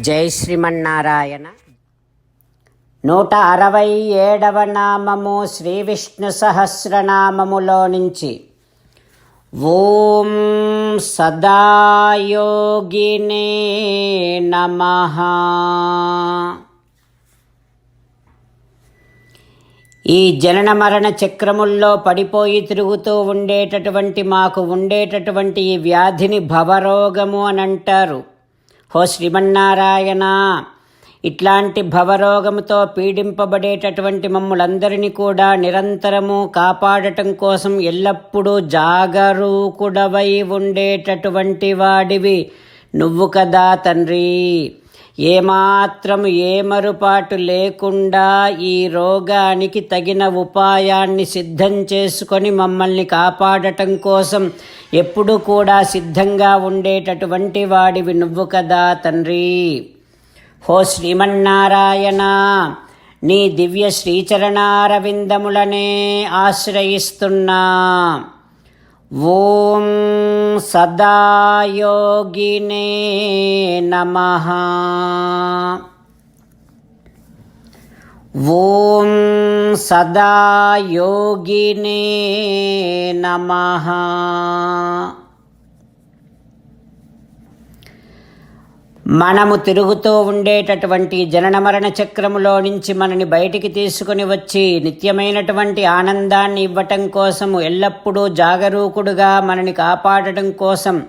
జై శ్రీమన్నారాయణ. నూట అరవై ఏడవ నామము శ్రీ విష్ణు సహస్రనామములో నుంచి. ఓం సదాయోగినే నమ. ఈ జనన మరణ చక్రముల్లో పడిపోయి తిరుగుతూ ఉండేటటువంటి మాకు ఉండేటటువంటి ఈ వ్యాధిని భవరోగము అని అంటారు. హో శ్రీమన్నారాయణ. ఇట్లాంటి భవరోగముతో పీడింపబడేటటువంటి మమ్ములందరినీ కూడా నిరంతరము కాపాడటం కోసం ఎల్లప్పుడూ జాగరూకుడవై ఉండేటటువంటి వాడివి. నువ్వు కదా తండ్రి. ఏమాత్రము ఏమరుపాటు లేకుండా ఈ రోగానికి తగిన ఉపాయాన్ని సిద్ధం చేసుకొని మమ్మల్ని కాపాడటం కోసం ఎప్పుడు కూడా సిద్ధంగా ఉండేటటువంటి వాడివి నువ్వు కదా తండ్రి. హో శ్రీమన్నారాయణ నీ దివ్య శ్రీచరణారవిందములనే ఆశ్రయిస్తున్నా. ఓం సదాయోగినే నమ. ఓం సదాయోగినే నమ. మనము తిరుగుతూ ఉండేటటువంటి జనన మరణ చక్రములో నుంచి మనని బయటికి తీసుకుని వచ్చి నిత్యమైనటువంటి ఆనందాన్ని ఇవ్వటం కోసము ఎల్లప్పుడూ జాగరూకుడుగా మనని కాపాడటం కోసం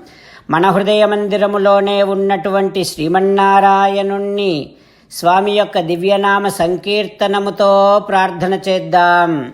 మన హృదయ మందిరములోనే ఉన్నటువంటి శ్రీమన్నారాయణుణ్ణి స్వామి యొక్క దివ్యనామ సంకీర్తనముతో ప్రార్థన చేద్దాం.